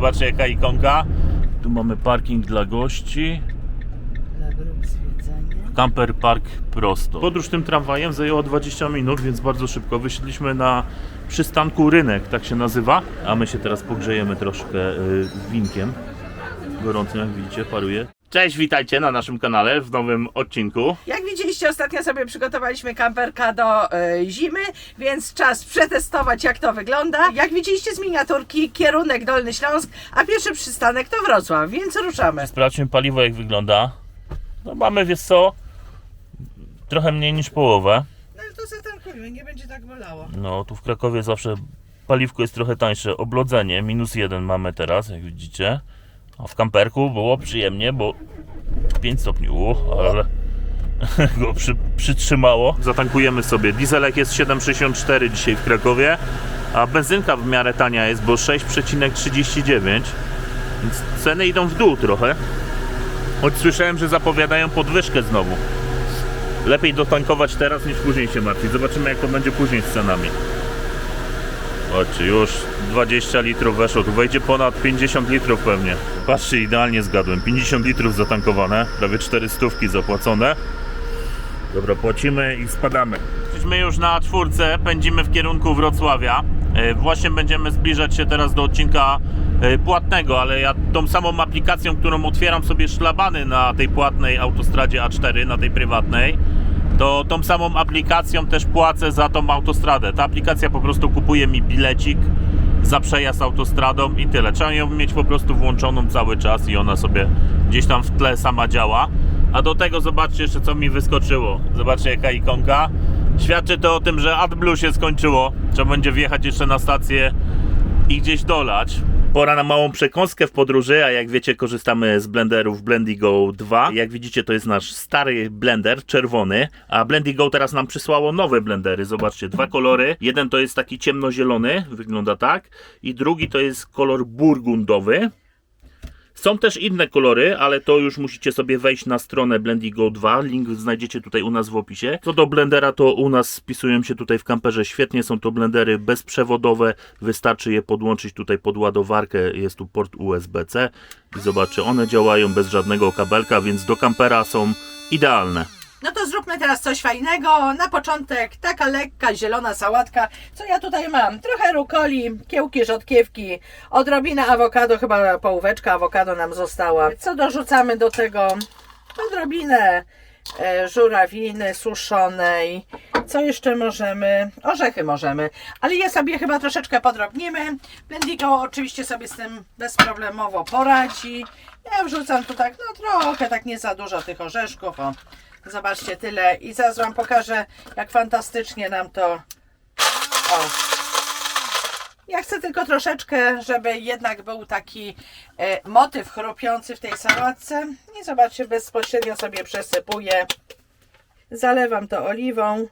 Zobaczcie jaka ikonka. Tu mamy parking dla gości. Dla grup zwiedzania. Camper Park prosto. Podróż tym tramwajem zajęła 20 minut, więc bardzo szybko. Wysiedliśmy na przystanku Rynek, tak się nazywa. A my się teraz pogrzejemy troszkę y, winkiem. Gorącym, jak widzicie, paruje. Cześć, witajcie na naszym kanale w nowym odcinku. Jak widzieliście, ostatnio sobie przygotowaliśmy kamperka do e, zimy, więc czas przetestować, jak to wygląda. Jak widzieliście z miniaturki, kierunek Dolny Śląsk, a pierwszy przystanek to Wrocław, więc ruszamy. Sprawdźmy paliwo, jak wygląda. No mamy, wiesz co, trochę mniej niż połowę. No ale to zatankujmy, nie będzie tak bolało. No, tu w Krakowie zawsze paliwko jest trochę tańsze. Oblodzenie minus jeden mamy teraz, jak widzicie. W kamperku było przyjemnie, bo 5 stopni, u, ale go przy, przytrzymało. Zatankujemy sobie. Dieselek jest 7,64 dzisiaj w Krakowie, a benzynka w miarę tania jest, bo 6,39. Więc ceny idą w dół trochę. Choć słyszałem, że zapowiadają podwyżkę znowu. Lepiej dotankować teraz niż później się martwić. Zobaczymy jak to będzie później z cenami. Patrzcie, już 20 litrów weszło. Tu wejdzie ponad 50 litrów pewnie. Patrzcie, idealnie zgadłem. 50 litrów zatankowane, prawie 400 zapłacone. Dobra, płacimy i spadamy. Jesteśmy już na czwórce, pędzimy w kierunku Wrocławia. E, Właśnie będziemy zbliżać się teraz do odcinka e, płatnego, ale ja tą samą aplikacją, którą otwieram sobie szlabany na tej płatnej autostradzie A4, na tej prywatnej, to tą samą aplikacją też płacę za tą autostradę. Ta aplikacja po prostu kupuje mi bilecik za przejazd autostradą i tyle. Trzeba ją mieć po prostu włączoną cały czas i ona sobie gdzieś tam w tle sama działa. A do tego zobaczcie jeszcze co mi wyskoczyło. Zobaczcie jaka ikonka. Świadczy to o tym, że AdBlue się skończyło. Trzeba będzie wjechać jeszcze na stację i gdzieś dolać. Pora na małą przekąskę w podróży, a jak wiecie korzystamy z blenderów Blendigo 2. Jak widzicie to jest nasz stary blender, czerwony, a Blendigo teraz nam przysłało nowe blendery. Zobaczcie, dwa kolory. Jeden to jest taki ciemnozielony, wygląda tak, i drugi to jest kolor burgundowy. Są też inne kolory, ale to już musicie sobie wejść na stronę Blendigo 2. Link znajdziecie tutaj u nas w opisie. Co do blendera, to u nas spisują się tutaj w kamperze świetnie. Są to blendery bezprzewodowe. Wystarczy je podłączyć tutaj pod ładowarkę. Jest tu port USB-C i zobaczcie, one działają bez żadnego kabelka, więc do kampera są idealne. No to zróbmy teraz coś fajnego. Na początek taka lekka zielona sałatka. Co ja tutaj mam? Trochę rukoli, kiełki rzodkiewki, odrobina awokado, chyba połóweczka awokado nam została. Co dorzucamy do tego? Odrobinę e, żurawiny suszonej. Co jeszcze możemy? Orzechy możemy, ale je sobie chyba troszeczkę podrobnimy. Blendigo oczywiście sobie z tym bezproblemowo poradzi. Ja wrzucam tu tak, no trochę, tak nie za dużo tych orzeszków. O. Zobaczcie, tyle. I zaraz Wam pokażę, jak fantastycznie nam to... O. Ja chcę tylko troszeczkę, żeby jednak był taki e, motyw chrupiący w tej sałatce. I zobaczcie, bezpośrednio sobie przesypuję. Zalewam to oliwą.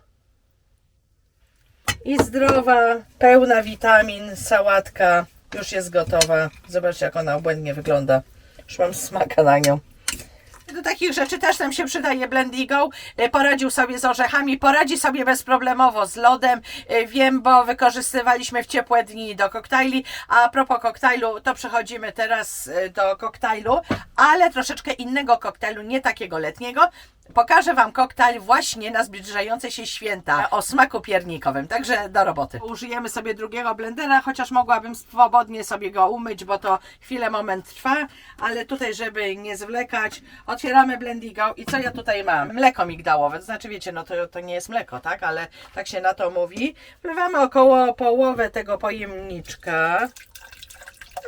I zdrowa, pełna witamin sałatka już jest gotowa. Zobaczcie, jak ona obłędnie wygląda. Już mam smaka na nią. Do takich rzeczy też nam się przydaje Blendigo. E, Poradził sobie z orzechami, poradzi sobie bezproblemowo z lodem. E, Wiem, bo wykorzystywaliśmy w ciepłe dni do koktajli. A propos koktajlu, to przechodzimy teraz e, do koktajlu, ale troszeczkę innego koktajlu, nie takiego letniego. Pokażę Wam koktajl właśnie na zbliżające się święta o smaku piernikowym, także do roboty. Użyjemy sobie drugiego blendera, chociaż mogłabym swobodnie sobie go umyć, bo to chwilę, moment trwa, ale tutaj, żeby nie zwlekać, otwieramy blendigo i co ja tutaj mam? Mleko migdałowe, to znaczy wiecie, no to, to nie jest mleko, tak, ale tak się na to mówi. Wlewamy około połowę tego pojemniczka,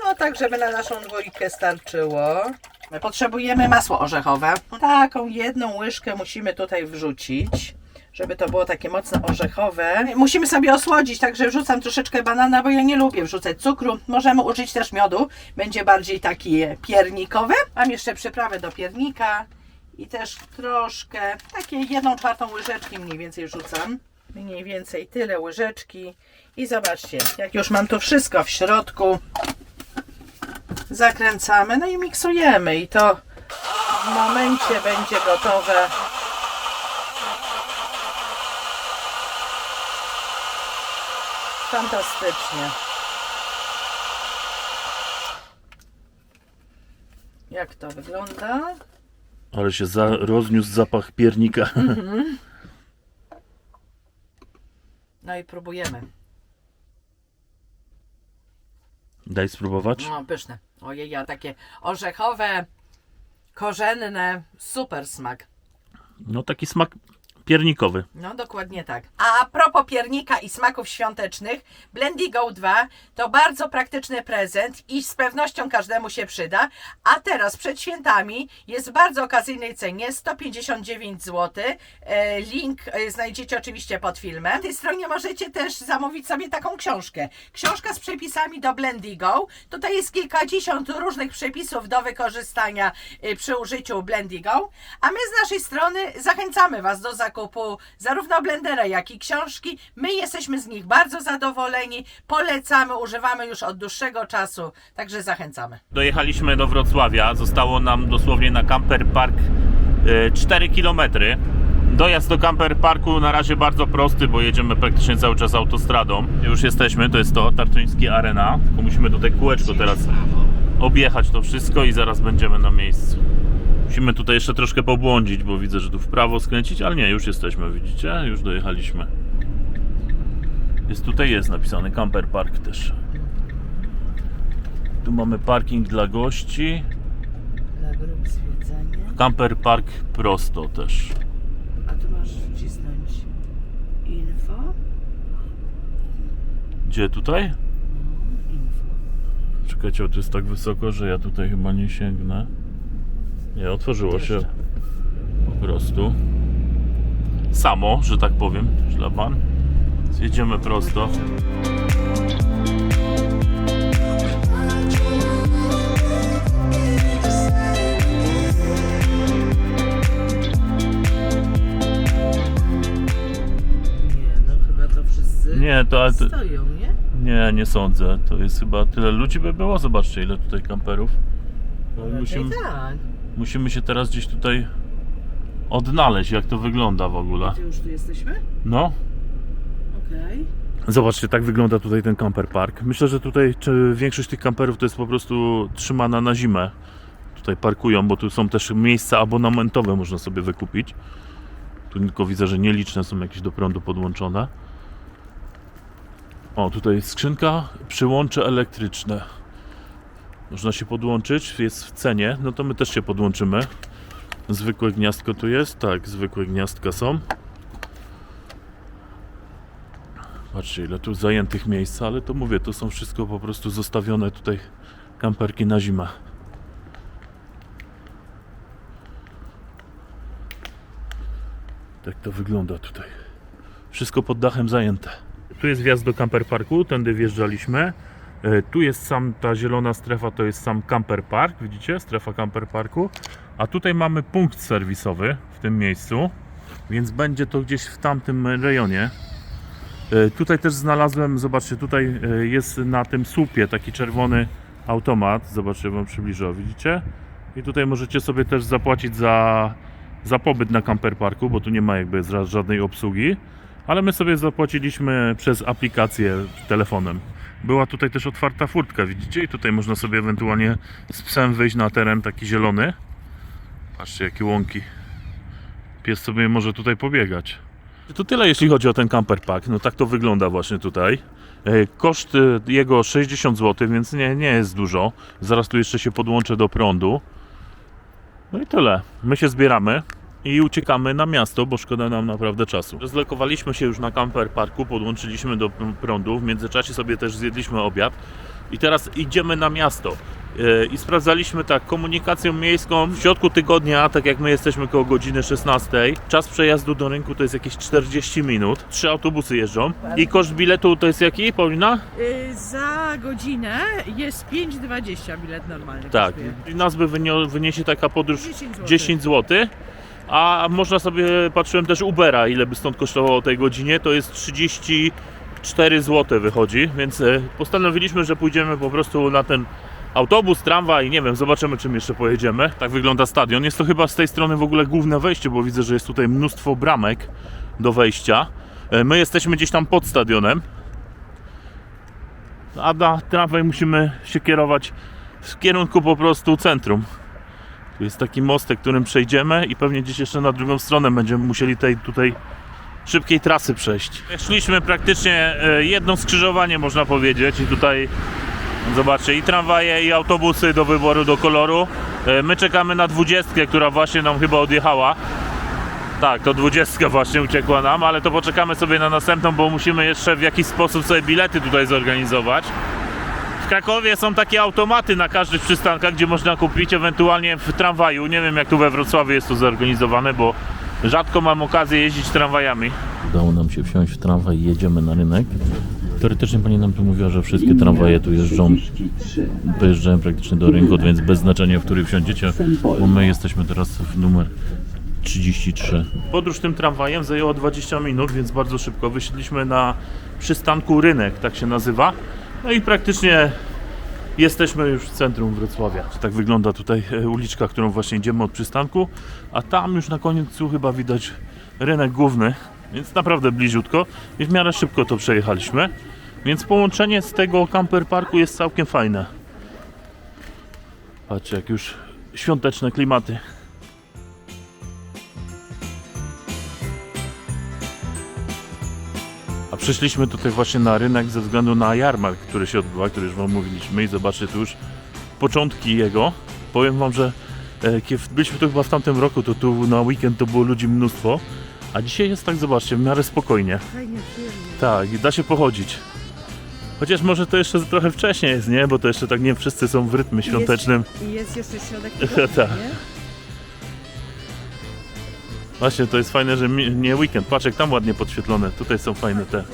no tak, żeby na naszą dwójkę starczyło. My potrzebujemy masło orzechowe. Taką jedną łyżkę musimy tutaj wrzucić, żeby to było takie mocno orzechowe. Musimy sobie osłodzić, także wrzucam troszeczkę banana, bo ja nie lubię wrzucać cukru. Możemy użyć też miodu, będzie bardziej taki piernikowy. Mam jeszcze przyprawę do piernika i też troszkę, takie jedną czwartą łyżeczki mniej więcej wrzucam. Mniej więcej tyle łyżeczki. I zobaczcie, jak już mam to wszystko w środku, zakręcamy, no i miksujemy i to w momencie będzie gotowe. Fantastycznie. jak to wygląda. Ale się za, rozniósł zapach piernika. No i próbujemy. Daj spróbować. No, pyszne. Ojej, ja takie orzechowe, korzenne, super smak. No taki smak piernikowy. No, dokładnie tak. A propos piernika i smaków świątecznych, Blendy Go 2 to bardzo praktyczny prezent i z pewnością każdemu się przyda. A teraz przed świętami jest w bardzo okazyjnej cenie 159 zł. E, Link e, znajdziecie oczywiście pod filmem. Na tej stronie możecie też zamówić sobie taką książkę. Książka z przepisami do Blendy Go. Tutaj jest kilkadziesiąt różnych przepisów do wykorzystania e, przy użyciu Blendy Go. A my z naszej strony zachęcamy Was do zakupu zarówno blendera, jak i książki. My jesteśmy z nich bardzo zadowoleni, polecamy, używamy już od dłuższego czasu, także zachęcamy. Dojechaliśmy do Wrocławia. Zostało nam dosłownie na Camper Park e, 4 km. Dojazd do Camper Parku na razie bardzo prosty, bo jedziemy praktycznie cały czas autostradą. Już jesteśmy, to jest to Tarczyński Arena. Tylko musimy tutaj kółeczko teraz objechać to wszystko i zaraz będziemy na miejscu. Musimy tutaj jeszcze troszkę pobłądzić, bo widzę, że tu w prawo skręcić, ale nie, już jesteśmy, widzicie? Już dojechaliśmy. Jest tutaj jest napisany Camper Park też. Tu mamy parking dla gości. Dla grup zwiedzania, Camper Park prosto też. a tu masz wcisnąć info, Gdzie tutaj? info. Czekajcie, bo to jest tak wysoko, że ja tutaj chyba nie sięgnę. Nie, otworzyło się po prostu. Samo, że tak powiem, szlaban. Jedziemy prosto. Nie, no chyba to wszyscy Nie, to, ale to stoją, nie? nie, nie sądzę. To jest chyba tyle ludzi by było. Zobaczcie, ile tutaj kamperów. No, Raczej musimy, tak. Musimy się teraz gdzieś tutaj odnaleźć, jak to wygląda w ogóle. Gdzie już tu jesteśmy? No, Okej. Zobaczcie, tak wygląda tutaj ten camper park. Myślę, że tutaj czy większość tych kamperów to jest po prostu trzymana na zimę. Tutaj parkują, bo tu są też miejsca abonamentowe, można sobie wykupić. Tu tylko widzę, że nieliczne są jakieś do prądu podłączone. O, tutaj jest skrzynka, przyłącze elektryczne. Można się podłączyć, jest w cenie, no to my też się podłączymy. Zwykłe gniazdko tu jest, tak, zwykłe gniazdka są. Patrzcie, ile tu zajętych miejsc, ale to mówię, to są wszystko po prostu zostawione tutaj kamperki na zimę. Tak to wygląda tutaj. Wszystko pod dachem zajęte. Tu jest wjazd do camper parku, tędy wjeżdżaliśmy. E, Tu jest sam ta zielona strefa, to jest sam camper park, widzicie? Strefa camper parku. A tutaj mamy punkt serwisowy w tym miejscu, więc będzie to gdzieś w tamtym rejonie. E, Tutaj też znalazłem, zobaczcie, tutaj e, jest na tym słupie taki czerwony automat. Zobaczcie, wam przybliżę, widzicie? I tutaj możecie sobie też zapłacić za, za pobyt na camper parku, bo tu nie ma jakby ża- żadnej obsługi. Ale my sobie zapłaciliśmy przez aplikację telefonem. Była tutaj też otwarta furtka, widzicie? I tutaj można sobie ewentualnie z psem wyjść na teren taki zielony. Patrzcie, jakie łąki. Pies sobie może tutaj pobiegać. To tyle jeśli chodzi o ten camper park. No tak to wygląda właśnie tutaj. E, Koszt e, jego 60 zł, więc nie, nie jest dużo. Zaraz tu jeszcze się podłączę do prądu. No i tyle. My się zbieramy i uciekamy na miasto, bo szkoda nam naprawdę czasu. Zlokowaliśmy się już na camper parku, podłączyliśmy do prądu. W międzyczasie sobie też zjedliśmy obiad. I teraz idziemy na miasto. E, I sprawdzaliśmy tak komunikacją miejską w środku tygodnia, tak jak my jesteśmy koło godziny 16. Czas przejazdu do rynku to jest jakieś 40 minut. Trzy autobusy jeżdżą. I koszt biletu to jest jaki, Paulina? Y, Za godzinę jest 5,20 bilet normalny. Tak. kosztuje. I nas by wyniesie taka podróż 10 zł. 10 zł. A można sobie, patrzyłem też Ubera, ile by stąd kosztowało o tej godzinie, to jest 34 zł wychodzi, więc e, postanowiliśmy, że pójdziemy po prostu na ten autobus, tramwaj, nie wiem, zobaczymy czym jeszcze pojedziemy. Tak wygląda stadion. Jest to chyba z tej strony w ogóle główne wejście, bo widzę, że jest tutaj mnóstwo bramek do wejścia. E, My jesteśmy gdzieś tam pod stadionem. A na tramwaj musimy się kierować w kierunku po prostu centrum. Tu jest taki mostek, którym przejdziemy i pewnie gdzieś jeszcze na drugą stronę będziemy musieli tej tutaj szybkiej trasy przejść. Szliśmy praktycznie e, jedno skrzyżowanie można powiedzieć i tutaj zobaczcie i tramwaje i autobusy do wyboru, do koloru. E, My czekamy na dwudziestkę, która właśnie nam chyba odjechała. Tak, to dwudziestka właśnie uciekła nam, ale to poczekamy sobie na następną, bo musimy jeszcze w jakiś sposób sobie bilety tutaj zorganizować. W Krakowie są takie automaty na każdych przystankach, gdzie można kupić, ewentualnie w tramwaju. Nie wiem jak tu we Wrocławiu jest to zorganizowane, bo rzadko mam okazję jeździć tramwajami. Udało nam się wsiąść w tramwaj i jedziemy na rynek. Teoretycznie pani nam tu mówiła, że wszystkie tramwaje tu jeżdżą, dojeżdżają praktycznie do rynku, więc bez znaczenia, w który wsiądziecie, bo my jesteśmy teraz w numer 33. Podróż tym tramwajem zajęła 20 minut, więc bardzo szybko. Wysiedliśmy na przystanku Rynek, tak się nazywa. No i praktycznie jesteśmy już w centrum Wrocławia. Tak wygląda tutaj e, uliczka, którą właśnie idziemy od przystanku, a tam już na końcu chyba widać rynek główny, więc naprawdę bliziutko i w miarę szybko to przejechaliśmy. Więc połączenie z tego camper parku jest całkiem fajne. Patrzcie, jak już świąteczne klimaty. Przyszliśmy tutaj właśnie na rynek ze względu na jarmark, który się odbywa, który już Wam mówiliśmy i zobaczcie tu już początki jego. Powiem Wam, że e, kiedy byliśmy tu chyba w tamtym roku, to tu na weekend to było ludzi mnóstwo, a dzisiaj jest tak, zobaczcie, w miarę spokojnie. Fajnie, przyjemnie. Tak, i da się pochodzić. Chociaż może to jeszcze trochę wcześniej jest, nie? Bo to jeszcze tak nie wszyscy są w rytmie świątecznym. I jest jeszcze środek Tak. tygodnia, nie? Właśnie, to jest fajne, że nie weekend. Patrz, jak tam ładnie podświetlone. Tutaj są fajne te.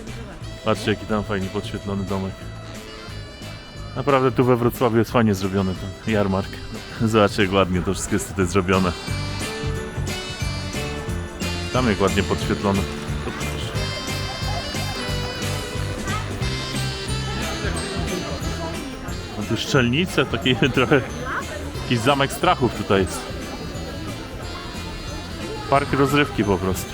Patrzcie, jaki tam fajnie podświetlony domek. Naprawdę tu we Wrocławiu jest fajnie zrobiony ten jarmark. Zobaczcie, jak ładnie to wszystko jest tutaj zrobione. Tam jak ładnie podświetlone. A tu szczelnice, taki trochę... Jakiś zamek strachów tutaj jest. Park rozrywki po prostu.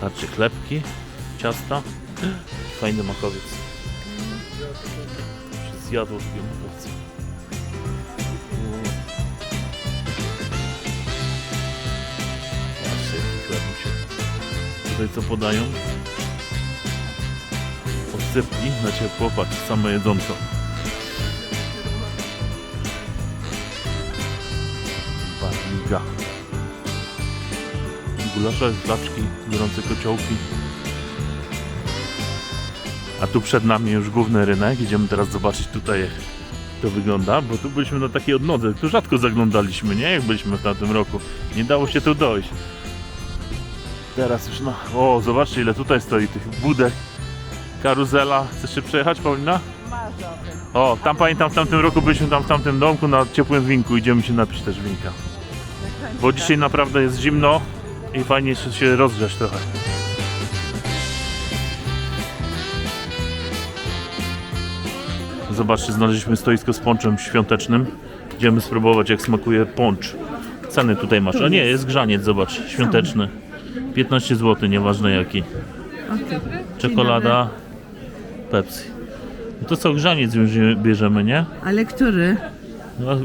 Patrzcie, chlebki, ciasta. Fajny makowiec. Zjadło sobie makowce. Patrzcie, chleb się. Tutaj co podają? Odsypki na ciepło, patrz, same jedząco. Barniga. Gulasze, flaczki, gorące kociołki. A tu przed nami już główny rynek. Idziemy teraz zobaczyć tutaj to wygląda, bo tu byliśmy na takiej odnodze. Tu rzadko zaglądaliśmy, nie? Jak byliśmy w tamtym roku. Nie dało się tu dojść. Teraz już no. O, zobaczcie ile tutaj stoi tych budek. Karuzela. Chcesz się przejechać, Paulina? O, tam pamiętam w tamtym roku byliśmy tam w tamtym domku na ciepłym winku. Idziemy się napić też winka. Bo dzisiaj naprawdę jest zimno i fajnie się- rozgrzać trochę. Zobaczcie, znaleźliśmy stoisko z ponczem świątecznym. Idziemy spróbować jak smakuje poncz. Ceny tutaj masz. A nie, jest grzaniec, zobacz, świąteczny. 15 zł, nieważne jaki. Czekolada, Pepsi. No to co, grzaniec już bierzemy, nie? Ale który? No,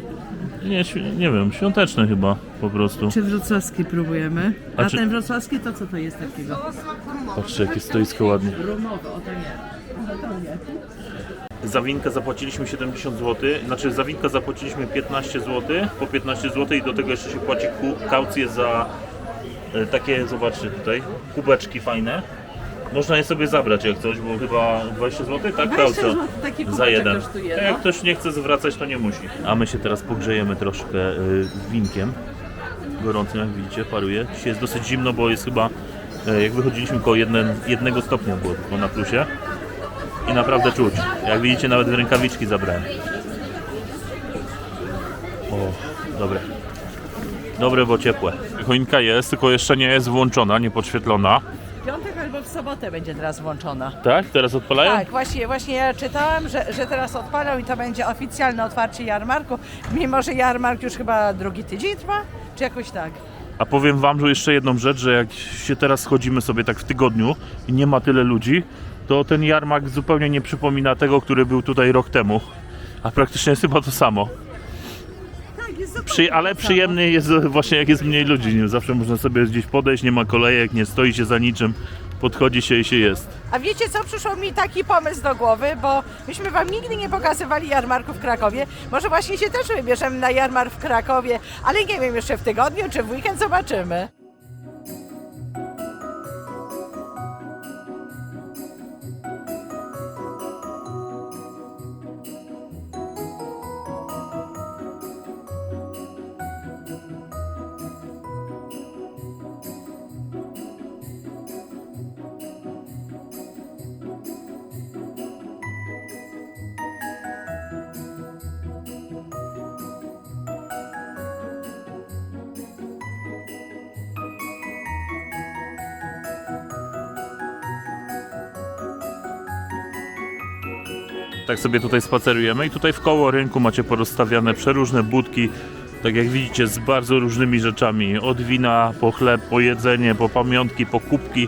nie, nie wiem, świąteczny chyba po prostu. Czy wrocławski próbujemy? A A, czy- ten wrocławski to co to jest takiego? Patrzcie, jakie stoisko ładnie. Rumowe, o to nie. Za winkę zapłaciliśmy 70 zł, znaczy za winkę zapłaciliśmy 15 zł, po 15 zł i do tego jeszcze się płaci kaucję za e, takie, zobaczcie tutaj, kubeczki fajne. Można je sobie zabrać jak coś, bo chyba 20 zł, tak? 20 Kaucja. zł taki Za jeden. kosztuje, A no. Jak ktoś nie chce zwracać, to nie musi. A my się teraz pogrzejemy troszkę y, winkiem. Gorącym, jak widzicie, paruje. Dzisiaj jest dosyć zimno, bo jest chyba, y, jak wychodziliśmy koło jeden, jednego stopnia było tylko na plusie. I naprawdę czuć. Jak widzicie, nawet rękawiczki zabrałem. O, dobre. Dobre, bo ciepłe. Choinka jest, tylko jeszcze nie jest włączona, nie podświetlona. Sobotę będzie teraz włączona. Tak? Teraz odpalają? Tak, właśnie, właśnie ja czytałam, że, że teraz odpalą i to będzie oficjalne otwarcie jarmarku, mimo że jarmark już chyba drugi tydzień trwa, czy jakoś tak. A powiem wam, że jeszcze jedną rzecz, że jak się teraz schodzimy sobie tak w tygodniu i nie ma tyle ludzi, to ten jarmark zupełnie nie przypomina tego, który był tutaj rok temu. A praktycznie jest chyba to samo. Tak, jest Przy, ale przyjemny jest właśnie jak jest mniej ludzi. Nie? Zawsze można sobie gdzieś podejść, nie ma kolejek, nie stoi się za niczym, podchodzi się i się jest. A wiecie co, przyszło mi taki pomysł do głowy, bo myśmy wam nigdy nie pokazywali jarmarku w Krakowie. Może właśnie się też wybierzemy na jarmark w Krakowie, ale nie wiem, jeszcze w tygodniu czy w weekend zobaczymy. Tak sobie tutaj spacerujemy i tutaj w koło rynku macie porozstawiane przeróżne budki, tak jak widzicie, z bardzo różnymi rzeczami. Od wina, po chleb, po jedzenie, po pamiątki, po kubki.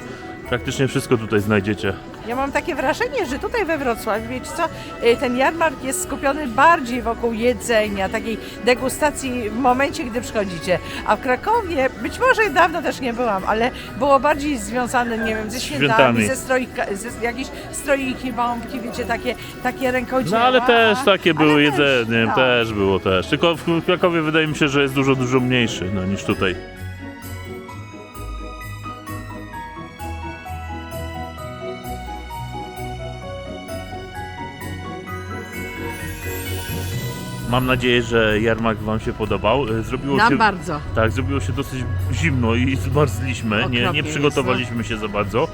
Praktycznie wszystko tutaj znajdziecie. Ja mam takie wrażenie, że tutaj we Wrocławiu, wiecie co, y, ten jarmark jest skupiony bardziej wokół jedzenia, takiej degustacji w momencie, gdy przychodzicie. A w Krakowie, być może dawno też nie byłam, ale było bardziej związane, nie wiem, ze świętami, Świętami. ze, strojka, ze jakieś stroiki, bombki, wiecie, takie, takie rękodzieła. No ale też takie Ale były też, jedzenie, tak. też było też. Tylko w Krakowie wydaje mi się, że jest dużo, dużo mniejszy no, niż tutaj. Mam nadzieję, że jarmark Wam się podobał. E, Zrobiło Nam się, bardzo. tak, zrobiło się dosyć zimno i zmarzliśmy. Nie, nie jest, przygotowaliśmy się za bardzo.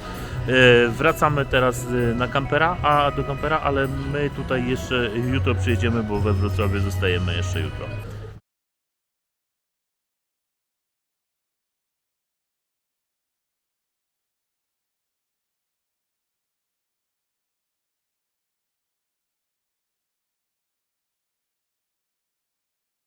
E, wracamy teraz e, na kampera, a do kampera, ale my tutaj jeszcze jutro przyjedziemy, bo we Wrocławiu zostajemy jeszcze jutro.